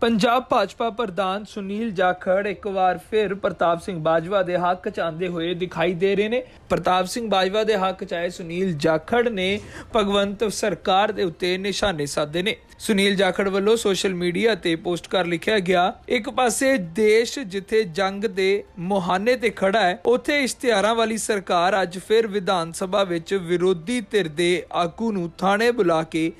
ਪੰਜਾਬ ਭਾਜਪਾ ਪ੍ਰਧਾਨ ਸੁਨੀਲ ਜਾਖੜ ਇੱਕ ਵਾਰ ਫਿਰ ਪ੍ਰਤਾਪ ਸਿੰਘ ਬਾਜਵਾ ਦੇ ਹੱਕ ਚ ਆਂਦੇ ਹੋਏ ਦਿਖਾਈ ਦੇ ਰਹੇ ਨੇ। ਪ੍ਰਤਾਪ ਸਿੰਘ ਬਾਜਵਾ ਦੇ ਹੱਕ ਚ ਆਏ ਸੁਨੀਲ ਜਾਖੜ ਨੇ ਭਗਵੰਤ ਸਰਕਾਰ ਦੇ ਉੱਤੇ ਨਿਸ਼ਾਨੇ ਸਾਧੇ ਨੇ। ਸੁਨੀਲ ਜਾਖੜ ਵੱਲੋਂ ਸੋਸ਼ਲ ਮੀਡੀਆ ਤੇ ਪੋਸਟ ਕਰ ਲਿਖਿਆ ਗਿਆ, ਇੱਕ ਪਾਸੇ ਦੇਸ਼ ਜਿੱਥੇ ਜੰਗ ਦੇ ਮੁਹਾਨੇ ਤੇ ਖੜਾ ਹੈ, ਉੱਥੇ ਇਸ਼ਤਿਹਾਰਾਂ ਵਾਲੀ ਸਰਕਾਰ ਅੱਜ ਫਿਰ ਵਿਧਾਨ ਸਭਾ ਵਿੱਚ ਵਿਰੋਧੀ ਧਿਰ ਦੇ ਆਗੂ ਨੂੰ ਥਾਣੇ ਬੁਲਾ ਕੇ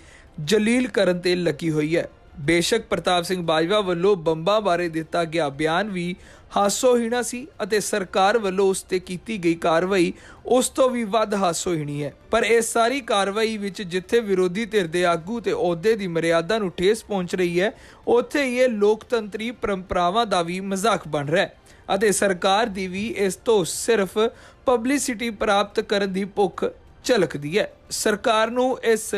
ਜਲੀਲ ਕਰਨ ਤੇ ਲੱਗੀ ਹੋਈ ਹੈ। ਬੇਸ਼ੱਕ ਪ੍ਰਤਾਪ ਸਿੰਘ ਬਾਜਵਾ ਵੱਲੋਂ ਬੰਬਾਂ ਬਾਰੇ ਦਿੱਤਾ ਗਿਆ ਬਿਆਨ ਵੀ ਹਾਸੋਹੀਣਾ ਸੀ ਅਤੇ ਸਰਕਾਰ ਵੱਲੋਂ ਉਸ ਤੇ ਕੀਤੀ ਗਈ ਕਾਰਵਾਈ ਉਸ ਤੋਂ ਵੀ ਵੱਧ ਹਾਸੋਹੀਣੀ ਹੈ। ਪਰ ਇਹ ਸਾਰੀ ਕਾਰਵਾਈ ਵਿੱਚ ਜਿੱਥੇ ਵਿਰੋਧੀ ਧਿਰ ਦੇ ਆਗੂ ਤੇ ਅਹੁਦੇ ਦੀ ਮਰਿਆਦਾ ਨੂੰ ਠੇਸ ਪਹੁੰਚ ਰਹੀ ਹੈ, ਉੱਥੇ ਹੀ ਇਹ ਲੋਕਤੰਤਰੀ ਪਰੰਪਰਾਵਾਂ ਦਾ ਵੀ ਮਜ਼ਾਕ ਬਣ ਰਿਹਾ ਹੈ ਅਤੇ ਸਰਕਾਰ ਦੀ ਵੀ ਇਸ ਤੋਂ ਸਿਰਫ ਪਬਲਿਸਿਟੀ ਪ੍ਰਾਪਤ ਕਰਨ ਦੀ ਭੁੱਖ ਝਲਕਦੀ ਹੈ। ਸਰਕਾਰ ਨੂੰ ਇਸ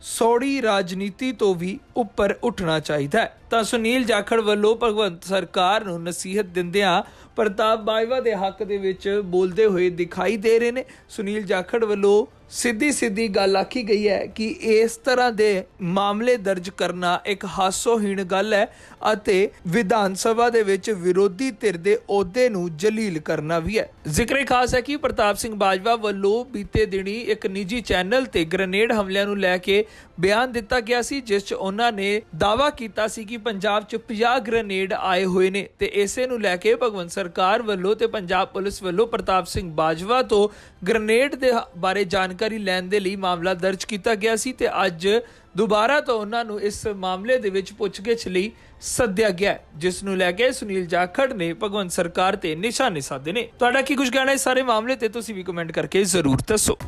ਸੌੜੀ ਰਾਜਨੀਤੀ ਤੋਂ ਵੀ ਉੱਪਰ ਉੱਠਣਾ ਚਾਹੀਦਾ ਹੈ। ਤਾਂ ਸੁਨੀਲ ਜਾਖੜ ਵੱਲੋਂ ਭਗਵੰਤ ਸਰਕਾਰ ਨੂੰ ਨਸੀਹਤ ਦਿੰਦਿਆਂ ਪ੍ਰਤਾਪ ਬਾਜਵਾ ਦੇ ਹੱਕ ਦੇ ਵਿੱਚ ਬੋਲਦੇ ਹੋਏ ਦਿਖਾਈ ਦੇ ਰਹੇ ਨੇ। ਸੁਨੀਲ ਜਾਖੜ ਵੱਲੋਂ ਸਿੱਧੀ ਸਿੱਧੀ ਗੱਲ ਆਖੀ ਗਈ ਹੈ ਕਿ ਇਸ ਤਰ੍ਹਾਂ ਦੇ ਮਾਮਲੇ ਦਰਜ ਕਰਨਾ ਇੱਕ ਹਾਸੋਹੀਣ ਗੱਲ ਹੈ ਅਤੇ ਵਿਧਾਨ ਸਭਾ ਦੇ ਵਿੱਚ ਵਿਰੋਧੀ ਧਿਰ ਦੇ ਅਹੁਦੇ ਨੂੰ ਜਲੀਲ ਕਰਨਾ ਵੀ ਹੈ। ਜ਼ਿਕਰੇ ਖਾਸ ਹੈ ਕਿ ਪ੍ਰਤਾਪ ਸਿੰਘ ਬਾਜਵਾ ਵੱਲੋਂ ਬੀਤੇ ਦਿਨੀ ਇੱਕ ਨਿੱਜੀ ਚੈਨਲ ਤੇ ਗ੍ਰਨੇਡ ਹਮਲਿਆਂ ਨੂੰ ਲੈ ਕੇ ਬਿਆਨ ਦਿੱਤਾ ਗਿਆ ਸੀ, ਜਿਸ 'ਚ ਉਹਨਾਂ ਨੇ ਦਾਅਵਾ ਕੀਤਾ ਸੀ ਕਿ ਪੰਜਾਬ 'ਚ 50 ਗ੍ਰਨੇਡ ਆਏ ਹੋਏ ਨੇ ਤੇ ਇਸੇ ਨੂੰ ਲੈ ਕੇ ਭਗਵੰਤ ਸਰਕਾਰ ਵੱਲੋਂ ਤੇ ਪੰਜਾਬ ਪੁਲਿਸ ਵੱਲੋਂ ਪ੍ਰਤਾਪ ਸਿੰਘ ਬਾਜਵਾ ਤੋਂ ਗ੍ਰਨੇਡ ਦੇ ਬਾਰੇ ਜਾਣਕਾਰੀ ਲੈਣ ਦੇ ਲਈ ਮਾਮਲਾ ਦਰਜ ਕੀਤਾ ਗਿਆ ਸੀ ਤੇ ਅੱਜ ਦੁਬਾਰਾ ਤੋਂ ਉਹਨਾਂ ਨੂੰ ਇਸ ਮਾਮਲੇ ਦੇ ਵਿੱਚ ਪੁੱਛਗਿੱਛ ਲਈ ਸੱਦਿਆ ਗਿਆ ਜਿਸ ਨੂੰ ਲੈ ਕੇ ਸੁਨੀਲ ਜਾਖੜ ਨੇ ਭਗਵੰਤ ਸਰਕਾਰ ਤੇ ਨਿਸ਼ਾਨੇ ਸਾਧੇ ਨੇ। ਤੁਹਾਡਾ ਕੀ ਕੁਝ ਕਹਿਣਾ ਇਸ ਸਾਰੇ ਮਾਮਲੇ ਤੇ? ਤੁਸੀਂ ਵੀ ਕਮੈਂਟ ਕਰਕੇ ਜ਼ਰੂਰ ਦੱਸੋ।